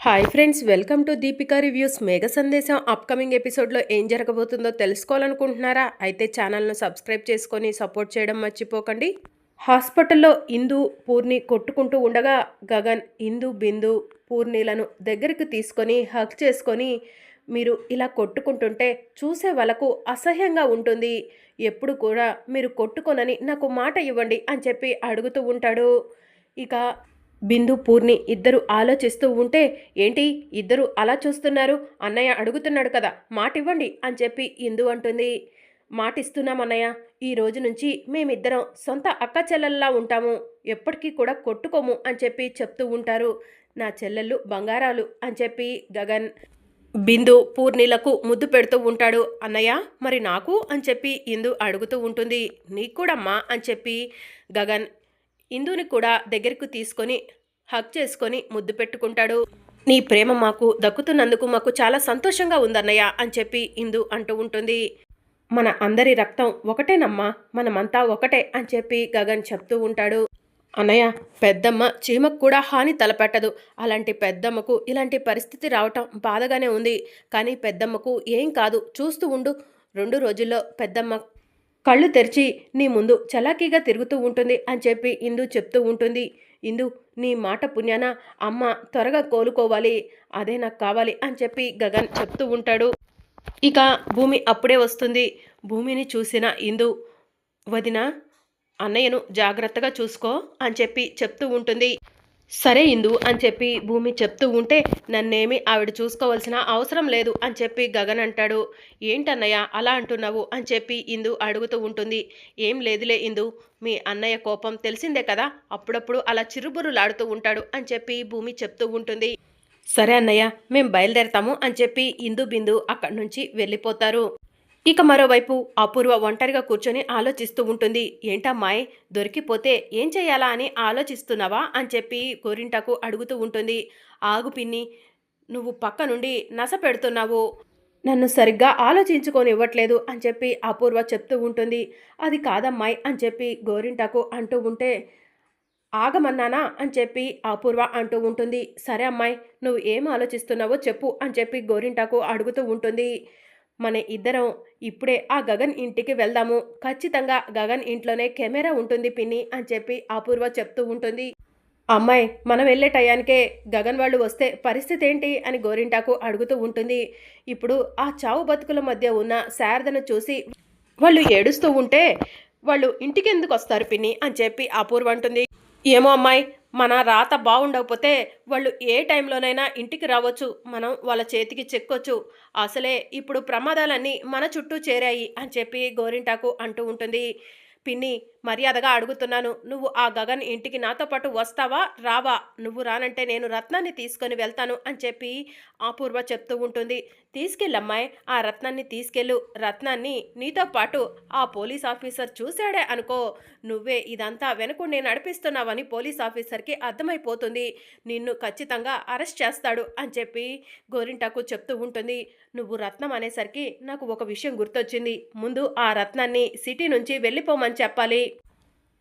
Hi friends welcome to Deepika reviews Megha Sandesam upcoming ఎపిసోడ్లో ఏం జరగబోతుందో తెలుసుకోవాలనుకుంటున్నారా? అయితే ఛానల్ను సబ్స్క్రైబ్ చేసుకొని సపోర్ట్ చేయడం మర్చిపోకండి. హాస్పిటల్లో ఇందు పూర్ణి కొట్టుకుంటూ ఉండగా గగన్ ఇందు బిందు పూర్ణిలను దగ్గరికి తీసుకొని హక్ చేసుకొని మీరు ఇలా కొట్టుకుంటుంటే చూసే వాళ్ళకు అసహ్యంగా ఉంటుంది. ఎప్పుడు కూడా మీరు కొట్టుకొనని నాకు మాట ఇవ్వండి అని చెప్పి అడుగుతూ ఉంటాడు. ఇక బిందు పూర్ణి ఇద్దరు ఆలోచిస్తూ ఉంటే ఏంటి? ఇద్దరు అలా చూస్తున్నారు? అన్నయ్య అడుగుతున్నాడు కదా మాట ఇవ్వండి అని చెప్పి ఇందు అంటుంది. మాట ఇస్తున్నాం అన్నయ్య ఈ రోజు నుంచి మేమిద్దరం సొంత అక్క చెల్లెల్లా ఉంటాము. ఎప్పటికీ కూడా కొట్టుకోము అని చెప్పి చెప్తూ ఉంటారు. నా చెల్లెళ్ళు బంగారాలు అని చెప్పి గగన్ బిందు పూర్ణిలకు ముద్దు పెడుతూ ఉంటాడు. అన్నయ్య మరి నాకు అని చెప్పి ఇందు అడుగుతూ ఉంటుంది. నీకు కూడా అమ్మా అని చెప్పి గగన్ ఇందుని కూడా దగ్గరకు తీసుకొని హక్ చేసుకొని ముద్దు పెట్టుకుంటాడు. నీ ప్రేమ మాకు దక్కుతున్నందుకు మాకు చాలా సంతోషంగా ఉందన్నయ్య అని చెప్పి ఇందు అంటూ ఉంటుంది. మన అందరి రక్తం ఒకటేనమ్మా మనమంతా ఒకటే అని చెప్పి గగన్ చెప్తూ ఉంటాడు. అన్నయ్య పెద్దమ్మ చీమకు కూడా హాని తలపెట్టదు. అలాంటి పెద్దమ్మకు ఇలాంటి పరిస్థితి రావటం బాధగానే ఉంది. కానీ పెద్దమ్మకు ఏం కాదు చూస్తూ ఉండు. రెండు రోజుల్లో పెద్దమ్మ కళ్ళు తెరిచి నీ ముందు చలాకీగా తిరుగుతూ ఉంటుంది అని చెప్పి ఇందు చెప్తూ ఉంటుంది. ఇందు నీ మాట పుణ్యాన అమ్మ త్వరగా కోలుకోవాలి. అదే నాకు కావాలి అని చెప్పి గగన్ చెప్తూ ఉంటాడు. ఇక భూమి అప్పుడే వస్తుంది. భూమిని చూసిన ఇందు వదిన అన్నయ్యను జాగ్రత్తగా చూసుకో అని చెప్పి చెప్తూ ఉంటుంది. సరే ఇందు అని చెప్పి భూమి చెప్తూ ఉంటే నన్నేమి ఆవిడ చూసుకోవాల్సిన అవసరం లేదు అని చెప్పి గగన్ అంటాడు. ఏంటన్నయ్య అలా అంటున్నావు అని చెప్పి ఇందు అడుగుతూ ఉంటుంది. ఏం లేదులే ఇందు మీ అన్నయ్య కోపం తెలిసిందే కదా? అప్పుడప్పుడు అలా చిరుబురులాడుతూ ఉంటాడు అని చెప్పి భూమి చెప్తూ ఉంటుంది. సరే అన్నయ్య మేం బయలుదేరతాము అని చెప్పి ఇందు బిందు అక్కడి నుంచి వెళ్ళిపోతారు. ఇక మరోవైపు అపూర్వ ఒంటరిగా కూర్చొని ఆలోచిస్తూ ఉంటుంది. ఏంటమ్మాయ్ దొరికిపోతే ఏం చేయాలా అని ఆలోచిస్తున్నావా? అని చెప్పి గోరింటకు అడుగుతూ ఉంటుంది. ఆగు పిన్ని నువ్వు పక్క నుండి నస పెడుతున్నావు. నన్ను సరిగ్గా ఆలోచించుకొని ఇవ్వట్లేదు అని చెప్పి అపూర్వ చెప్తూ ఉంటుంది. అది కాదమ్మాయి అని చెప్పి గోరింటకు అంటూ ఉంటే ఆగమన్నానా? అని చెప్పి అపూర్వ అంటూ ఉంటుంది. సరే అమ్మాయి నువ్వు ఏం ఆలోచిస్తున్నావో చెప్పు అని చెప్పి గోరింటకు అడుగుతూ ఉంటుంది. మన ఇద్దరం ఇప్పుడే ఆ గగన్ ఇంటికి వెళ్దాము. ఖచ్చితంగా గగన్ ఇంట్లోనే కెమెరా ఉంటుంది పిన్ని అని చెప్పి అపూర్వ చెప్తూ ఉంటుంది. అమ్మాయి మనం వెళ్ళే టయానికే గగన్ వాళ్ళు వస్తే పరిస్థితి ఏంటి అని గోరింటాకు అడుగుతూ ఉంటుంది. ఇప్పుడు ఆ చావు బతుకుల మధ్య ఉన్న శారదను చూసి వాళ్ళు ఏడుస్తూ ఉంటే వాళ్ళు ఇంటికి ఎందుకు వస్తారు పిన్ని అని చెప్పి అపూర్వ అంటుంది. ఏమో అమ్మాయి మన రాత బాగుండకపోతే వాళ్ళు ఏ టైంలోనైనా ఇంటికి రావచ్చు మనం వాళ్ళ చేతికి చెక్కొచ్చు. అసలే ఇప్పుడు ప్రమాదాలన్నీ మన చుట్టూ చేరాయి అని చెప్పి గోరింటాకు అంటూ ఉంటుంది. పిన్ని మర్యాదగా అడుగుతున్నాను. నువ్వు ఆ గగన్ ఇంటికి నాతో పాటు వస్తావా? రావా. నువ్వు రానంటే నేను రత్నాన్ని తీసుకొని వెళ్తాను అని చెప్పి అపూర్వ చెప్తూ ఉంటుంది. తీసుకెళ్ళమ్మాయి. ఆ రత్నాన్ని తీసుకెళ్ళు. రత్నాన్ని నీతో పాటు ఆ పోలీస్ ఆఫీసర్ చూశాడే అనుకో. నువ్వే ఇదంతా వెనుకుండి నడిపిస్తున్నావని పోలీస్ ఆఫీసర్కి అర్థమైపోతుంది. నిన్ను ఖచ్చితంగా అరెస్ట్ చేస్తాడు అని చెప్పి గోరింటాకు చెప్తూ ఉంటుంది. నువ్వు రత్నం అనేసరికి నాకు ఒక విషయం గుర్తొచ్చింది. ముందు ఆ రత్నాన్ని సిటీ నుంచి వెళ్ళిపోమని చెప్పాలి.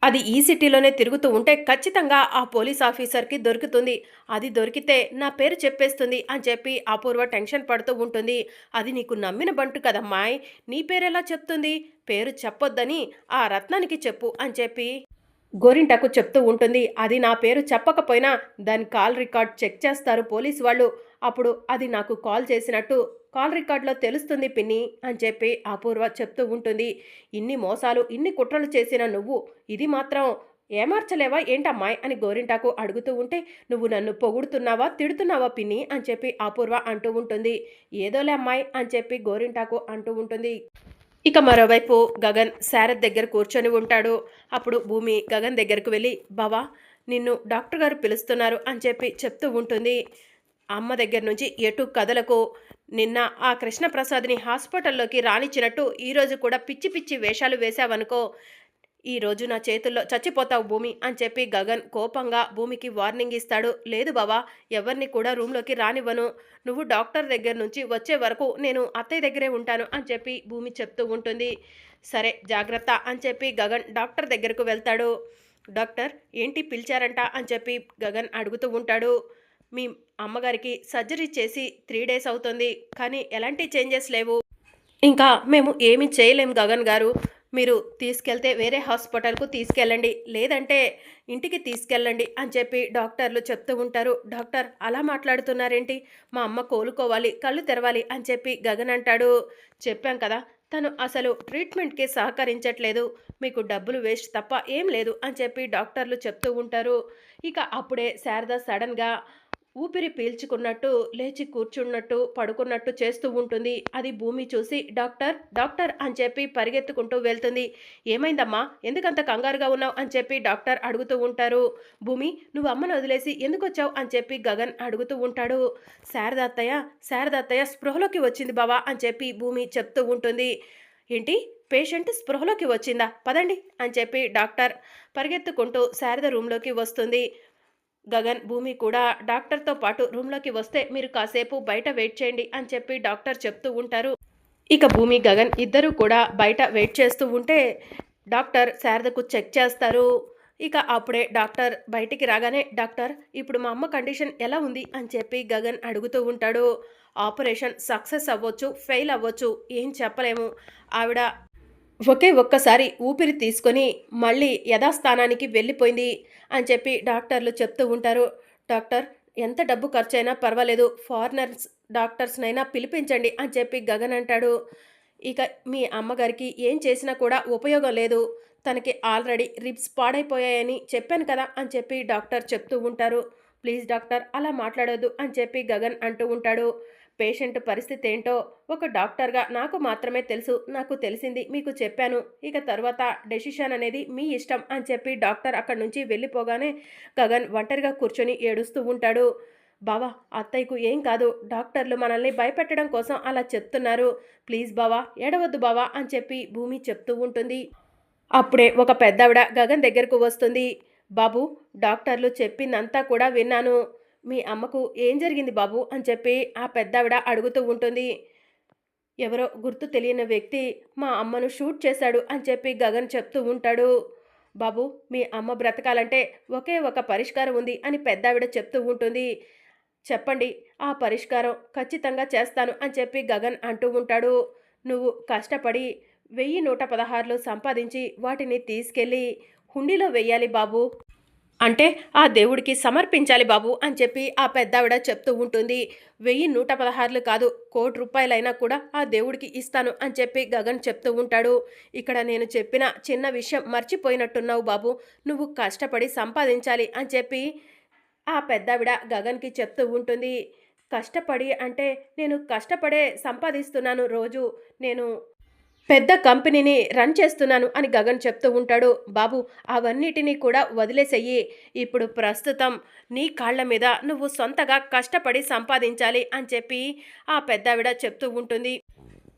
అది ఈ సిటీలోనే తిరుగుతూ ఉంటే ఖచ్చితంగా ఆ పోలీస్ ఆఫీసర్కి దొరుకుతుంది. అది దొరికితే నా పేరు చెప్పేస్తుంది అని చెప్పి అపూర్వ టెన్షన్ పడుతూ ఉంటుంది. అది నీకు నమ్మిన బంటు కదమ్మాయ్ నీ పేరెలా చెప్తుంది? పేరు చెప్పొద్దని ఆ రత్నానికి చెప్పు అని చెప్పి గోరింటకు చెప్తూ ఉంటుంది. అది నా పేరు చెప్పకపోయినా దాని కాల్ రికార్డ్ చెక్ చేస్తారు పోలీస్ వాళ్ళు. అప్పుడు అది నాకు కాల్ చేసినట్టు కాల్ రికార్డులో తెలుస్తుంది పిన్ని అని చెప్పి అపూర్వ చెప్తూ ఉంటుంది. ఇన్ని మోసాలు ఇన్ని కుట్రలు చేసిన నువ్వు ఇది మాత్రం ఏమార్చలేవా ఏంటమ్మాయి అని గోరింటాకు అడుగుతూ ఉంటే నువ్వు నన్ను పొగుడుతున్నావా తిడుతున్నావా పిన్ని అని చెప్పి అపూర్వ అంటూ ఉంటుంది. ఏదోలే అమ్మాయి అని చెప్పి గోరింటాకు అంటూ ఉంటుంది. ఇక మరోవైపు గగన్ శారద్ దగ్గర కూర్చొని ఉంటాడు. అప్పుడు భూమి గగన్ దగ్గరకు వెళ్ళి బావా నిన్ను డాక్టర్ గారు పిలుస్తున్నారు అని చెప్పి చెప్తూ ఉంటుంది. అమ్మ దగ్గర నుంచి ఎటు కథలకు నిన్న ఆ కృష్ణప్రసాద్ని హాస్పిటల్లోకి రానిచ్చినట్టు ఈరోజు కూడా పిచ్చి పిచ్చి వేషాలు వేశావనుకో. ఈరోజు నా చేతుల్లో చచ్చిపోతావు భూమి అని చెప్పి గగన్ కోపంగా భూమికి వార్నింగ్ ఇస్తాడు. లేదు బావా ఎవరిని కూడా రూమ్లోకి రానివ్వను. నువ్వు డాక్టర్ దగ్గర నుంచి వచ్చే వరకు నేను అత్తయ్య దగ్గరే ఉంటాను అని చెప్పి భూమి చెప్తూ ఉంటుంది. సరే జాగ్రత్త అని చెప్పి గగన్ డాక్టర్ దగ్గరకు వెళ్తాడు. డాక్టర్ ఏంటి పిలిచారంట అని చెప్పి గగన్ అడుగుతూ ఉంటాడు. మీ అమ్మగారికి సర్జరీ చేసి త్రీ డేస్ అవుతుంది కానీ ఎలాంటి చేంజెస్ లేవు. ఇంకా మేము ఏమీ చేయలేము గగన్ గారు. మీరు తీసుకెళ్తే వేరే హాస్పిటల్కు తీసుకెళ్ళండి లేదంటే ఇంటికి తీసుకెళ్ళండి అని చెప్పి డాక్టర్లు చెప్తూ ఉంటారు. డాక్టర్ అలా మాట్లాడుతున్నారేంటి? మా అమ్మ కోలుకోవాలి కళ్ళు తెరవాలి అని చెప్పి గగన్ అంటాడు. చెప్పాం కదా తను అసలు ట్రీట్మెంట్కి సహకరించట్లేదు. మీకు డబ్బులు వేస్ట్ తప్ప ఏం లేదు అని చెప్పి డాక్టర్లు చెప్తూ ఉంటారు. ఇక అప్పుడే శారద సడన్గా ఊపిరి పీల్చుకున్నట్టు లేచి కూర్చున్నట్టు పడుకున్నట్టు చేస్తూ ఉంటుంది. అది భూమి చూసి డాక్టర్ డాక్టర్ అని చెప్పి పరిగెత్తుకుంటూ వెళ్తుంది. ఏమైందమ్మా? ఎందుకంత కంగారుగా ఉన్నావు? అని చెప్పి డాక్టర్ అడుగుతూ ఉంటారు. భూమి నువ్వు అమ్మను వదిలేసి ఎందుకు వచ్చావు? అని చెప్పి గగన్ అడుగుతూ ఉంటాడు. శారదత్తయ్య శారదత్తయ్య స్పృహలోకి వచ్చింది బావా? అని చెప్పి భూమి చెప్తూ ఉంటుంది. ఏంటి? పేషెంట్ స్పృహలోకి వచ్చిందా? పదండి అని చెప్పి డాక్టర్ పరిగెత్తుకుంటూ శారద రూమ్లోకి వస్తుంది. గగన్ భూమి కూడా డాక్టర్తో పాటు రూమ్లోకి వస్తే మీరు కాసేపు బయట వెయిట్ చేయండి అని చెప్పి డాక్టర్ చెప్తూ ఉంటారు. ఇక భూమి గగన్ ఇద్దరు కూడా బయట వెయిట్ చేస్తూ ఉంటే డాక్టర్ శారదకు చెక్ చేస్తారు. ఇక అప్పుడే డాక్టర్ బయటికి రాగానే డాక్టర్ ఇప్పుడు మా అమ్మ కండిషన్ ఎలా ఉంది? అని చెప్పి గగన్ అడుగుతూ ఉంటాడు. ఆపరేషన్ సక్సెస్ అవ్వచ్చు ఫెయిల్ అవ్వచ్చు ఏం చెప్పలేము. ఆవిడ ఒకే ఒక్కసారి ఊపిరి తీసుకొని మళ్ళీ యథాస్థానానికి వెళ్ళిపోయింది. అని చెప్పి డాక్టర్లు చెప్తూ ఉంటారు. డాక్టర్ ఎంత డబ్బు ఖర్చైనా పర్వాలేదు ఫారినర్స్ డాక్టర్స్నైనా పిలిపించండి అని చెప్పి గగన్ అంటాడు. ఇక మీ అమ్మగారికి ఏం చేసినా కూడా ఉపయోగం లేదు. తనకి ఆల్రెడీ రిబ్స్ పాడైపోయాయని చెప్పాను కదా అని చెప్పి డాక్టర్ చెప్తూ ఉంటారు. ప్లీజ్ డాక్టర్ అలా మాట్లాడొద్దు అని చెప్పి గగన్ అంటూ ఉంటాడు. పేషెంట్ పరిస్థితి ఏంటో ఒక డాక్టర్గా నాకు మాత్రమే తెలుసు నాకు తెలిసింది మీకు చెప్పాను. ఇక తర్వాత డెసిషన్ అనేది మీ ఇష్టం అని చెప్పి డాక్టర్ అక్కడి నుంచి వెళ్ళిపోగానే గగన్ ఒంటరిగా కూర్చొని ఏడుస్తూ ఉంటాడు. బావా అత్తయ్యకు ఏం కాదు డాక్టర్లు మనల్ని భయపెట్టడం కోసం అలా చెప్తున్నారు. ప్లీజ్ బావా ఏడవద్దు బావా అని చెప్పి భూమి చెప్తూ ఉంటుంది. అప్పుడే ఒక పెద్దవిడ గగన్ దగ్గరకు వస్తుంది. బాబు డాక్టర్లు చెప్పిందంతా కూడా విన్నాను. మీ అమ్మకు ఏం జరిగింది బాబు? అని చెప్పి ఆ పెద్దావిడ అడుగుతూ ఉంటుంది. ఎవరో గుర్తు తెలియని వ్యక్తి మా అమ్మను షూట్ చేశాడు అని చెప్పి గగన్ చెప్తూ ఉంటాడు. బాబు మీ అమ్మ బ్రతకాలంటే ఒకే ఒక పరిష్కారం ఉంది అని పెద్దావిడ చెప్తూ ఉంటుంది. చెప్పండి ఆ పరిష్కారం ఖచ్చితంగా చేస్తాను అని చెప్పి గగన్ అంటూ ఉంటాడు. నువ్వు కష్టపడి వెయ్యి నూట పదహారులు సంపాదించి వాటిని తీసుకెళ్ళి హుండీలో వెయ్యాలి బాబు. అంటే ఆ దేవుడికి సమర్పించాలి బాబు అని చెప్పి ఆ పెద్దావిడ చెప్తూ ఉంటుంది. వెయ్యి నూట పదహారులు కాదు కోటి రూపాయలైనా కూడా ఆ దేవుడికి ఇస్తాను అని చెప్పి గగన్ చెప్తూ ఉంటాడు. ఇక్కడ నేను చెప్పిన చిన్న విషయం మర్చిపోయినట్టున్నావు బాబు. నువ్వు కష్టపడి సంపాదించాలి అని చెప్పి ఆ పెద్దావిడ గగన్కి చెప్తూ ఉంటుంది. కష్టపడి అంటే నేను కష్టపడే సంపాదిస్తున్నాను రోజు. నేను పెద్ద కంపెనీని రన్ చేస్తున్నాను అని గగన్ చెప్తూ ఉంటాడు. బాబు అవన్నిటినీ కూడా వదిలేసేయి. ఇప్పుడు ప్రస్తుతం నీ కాళ్ళ మీద నువ్వు సొంతగా కష్టపడి సంపాదించాలి అని చెప్పి ఆ పెద్దావిడ చెప్తూ ఉంటుంది.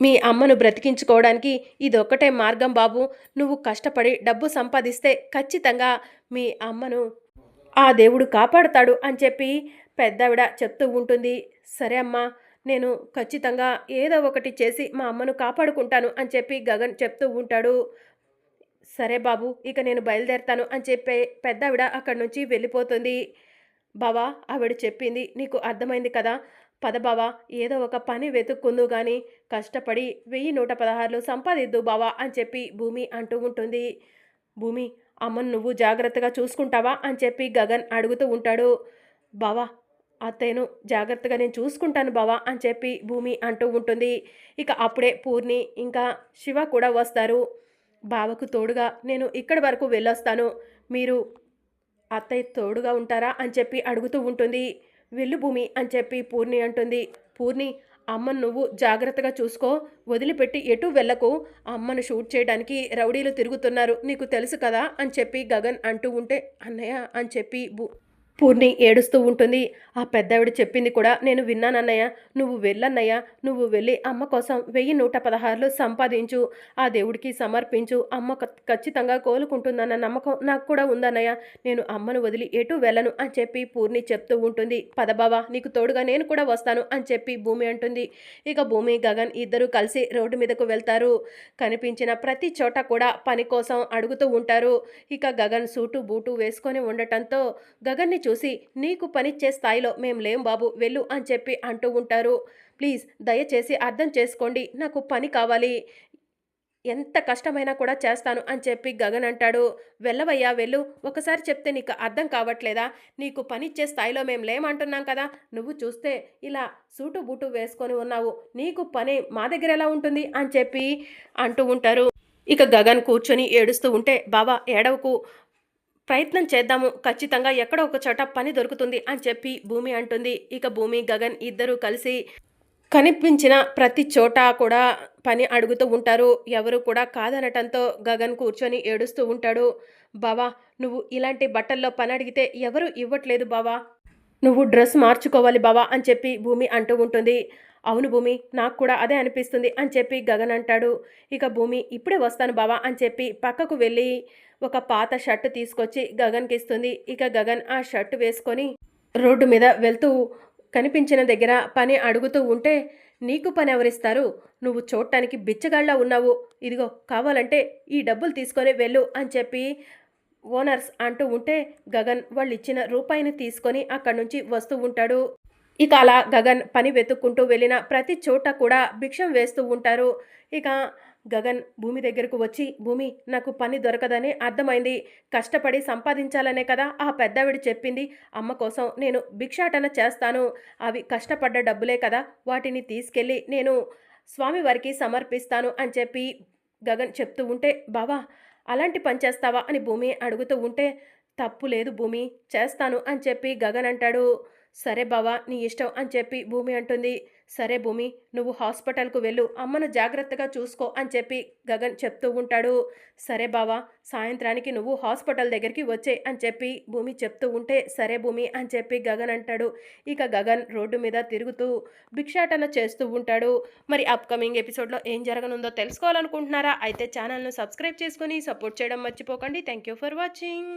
మీ అమ్మను బ్రతికించుకోవడానికి ఇదొక్కటే మార్గం బాబు. నువ్వు కష్టపడి డబ్బు సంపాదిస్తే ఖచ్చితంగా మీ అమ్మను ఆ దేవుడు కాపాడుతాడు అని చెప్పి పెద్దావిడ చెప్తూ ఉంటుంది. సరే అమ్మా నేను ఖచ్చితంగా ఏదో ఒకటి చేసి మా అమ్మను కాపాడుకుంటాను అని చెప్పి గగన్ చెప్తూ ఉంటాడు. సరే బాబు ఇక నేను బయలుదేరుతాను అని చెప్పి పెద్దావిడ అక్కడి నుంచి వెళ్ళిపోతుంది. బావా ఆవిడ చెప్పింది నీకు అర్థమైంది కదా? పద బావా ఏదో ఒక పని వెతుక్కుందు కానీ కష్టపడి వెయ్యి నూట పదహారులు సంపాదిద్దు బావా అని చెప్పి భూమి అంటూ ఉంటుంది. భూమి అమ్మను నువ్వు జాగ్రత్తగా చూసుకుంటావా అని చెప్పి గగన్ అడుగుతూ ఉంటాడు. బావా అత్తయ్యను జాగ్రత్తగా నేను చూసుకుంటాను బావా అని చెప్పి భూమి అంటూ ఉంటుంది. ఇక అప్పుడే పూర్ణి ఇంకా శివ కూడా వస్తారు. బావకు తోడుగా నేను ఇక్కడి వరకు వెళ్ళొస్తాను. మీరు అత్తయ్య తోడుగా ఉంటారా అని చెప్పి అడుగుతూ ఉంటుంది. వెళ్ళు భూమి అని చెప్పి పూర్ణి అంటుంది. పూర్ణి అమ్మను నువ్వు జాగ్రత్తగా చూసుకో. వదిలిపెట్టి ఎటు వెళ్ళకు. అమ్మను షూట్ చేయడానికి రౌడీలు తిరుగుతున్నారు. నీకు తెలుసు కదా అని చెప్పి గగన్ అంటూ ఉంటే అన్నయ్య అని చెప్పి భూ పూర్ణి ఏడుస్తూ ఉంటుంది. ఆ పెద్దావిడ చెప్పింది కూడా నేను విన్నానన్నయ్య నువ్వు వెళ్ళన్నయ్య. నువ్వు వెళ్ళి అమ్మ కోసం వెయ్యి నూట పదహారులు సంపాదించు. ఆ దేవుడికి సమర్పించు. అమ్మ ఖచ్చితంగా కోలుకుంటుందన్న నమ్మకం నాకు కూడా ఉందన్నయ్య. నేను అమ్మను వదిలి ఎటు వెళ్ళను అని చెప్పి పూర్ణి చెప్తూ ఉంటుంది. పదబావా నీకు తోడుగా నేను కూడా వస్తాను అని చెప్పి భూమి అంటుంది. ఇక భూమి గగన్ ఇద్దరు కలిసి రోడ్డు మీదకు వెళ్తారు. కనిపించిన ప్రతి చోట కూడా పని కోసం అడుగుతూ ఉంటారు. ఇక గగన్ సూటు బూటు వేసుకొని ఉండటంతో గగన్ని చూ చూసి నీకు పనిచ్చే స్థాయిలో మేం లేం బాబు వెళ్ళు అని చెప్పి అంటూ ఉంటారు. ప్లీజ్ దయచేసి అర్థం చేసుకోండి నాకు పని కావాలి. ఎంత కష్టమైనా కూడా చేస్తాను అని చెప్పి గగన్ అంటాడు. వెళ్ళవయ్యా వెళ్ళు. ఒకసారి చెప్తే నీకు అర్థం కావట్లేదా? నీకు పనిచ్చే స్థాయిలో మేము లేమంటున్నాం కదా! నువ్వు చూస్తే ఇలా సూటు బూటు వేసుకొని ఉన్నావు. నీకు పని మా దగ్గర ఎలా ఉంటుంది? అని చెప్పి అంటూ ఉంటారు. ఇక గగన్ కూర్చొని ఏడుస్తూ ఉంటే బావా ఏడవకు. ప్రయత్నం చేద్దాము. ఖచ్చితంగా ఎక్కడో ఒక చోట పని దొరుకుతుంది అని చెప్పి భూమి అంటుంది. ఇక భూమి గగన్ ఇద్దరూ కలిసి కనిపించిన ప్రతి చోట కూడా పని అడుగుతూ ఉంటారు. ఎవరు కూడా కాదనటంతో గగన్ కూర్చొని ఏడుస్తూ ఉంటాడు. బావా నువ్వు ఇలాంటి బట్టల్లో పని అడిగితే ఎవరు ఇవ్వట్లేదు బావా? నువ్వు డ్రెస్ మార్చుకోవాలి బావా అని చెప్పి భూమి అంటూ ఉంటుంది. అవును భూమి నాకు కూడా అదే అనిపిస్తుంది అని చెప్పి గగన్ అంటాడు. ఇక భూమి ఇప్పుడే వస్తాను బావా అని చెప్పి పక్కకు వెళ్ళి ఒక పాత షర్టు తీసుకొచ్చి గగన్కి ఇస్తుంది ఇక గగన్ ఆ షర్టు వేసుకొని రోడ్డు మీద వెళ్తూ కనిపించిన దగ్గర పని అడుగుతూ ఉంటే నీకు పని ఎవరిస్తారు నువ్వు చూడటానికి బిచ్చగాళ్ళ ఉన్నావు. ఇదిగో కావాలంటే ఈ డబ్బులు తీసుకొని వెళ్ళు అని చెప్పి ఓనర్స్ అంటూ ఉంటే గగన్ వాళ్ళు ఇచ్చిన రూపాయిని తీసుకొని అక్కడి నుంచి వస్తూ ఉంటాడు. ఇక అలా గగన్ పని వెతుక్కుంటూ వెళ్ళిన ప్రతి చోట కూడా భిక్షం వేస్తూ ఉంటారు. ఇక గగన్ భూమి దగ్గరకు వచ్చి భూమి నాకు పని దొరకదని అర్థమైంది. కష్టపడి సంపాదించాలనే కదా ఆ పెద్దవిడి చెప్పింది. అమ్మ కోసం నేను భిక్షాటన చేస్తాను. అవి కష్టపడ్డ డబ్బులే కదా. వాటిని తీసుకెళ్ళి నేను స్వామివారికి సమర్పిస్తాను అని చెప్పి గగన్ చెప్తూ ఉంటే బావా అలాంటి పని చేస్తావా? అని భూమి అడుగుతూ ఉంటే తప్పు లేదు భూమి చేస్తాను అని చెప్పి గగన్ అంటాడు. సరే బావా నీ ఇష్టం అని చెప్పి భూమి అంటుంది. సరే భూమి నువ్వు హాస్పిటల్కు వెళ్ళు అమ్మను జాగ్రత్తగా చూసుకో అని చెప్పి గగన్ చెప్తూ ఉంటాడు. సరే బావా సాయంత్రానికి నువ్వు హాస్పిటల్ దగ్గరికి వచ్చే అని చెప్పి భూమి చెప్తూ ఉంటే సరే భూమి అని చెప్పి గగన్ అంటాడు. ఇక గగన్ రోడ్డు మీద తిరుగుతూ భిక్షాటన చేస్తూ ఉంటాడు. మరి అప్కమింగ్ ఎపిసోడ్లో ఏం జరగనుందో తెలుసుకోవాలనుకుంటున్నారా? అయితే ఛానల్ను సబ్స్క్రైబ్ చేసుకొని సపోర్ట్ చేయడం మర్చిపోకండి. Thank you for watching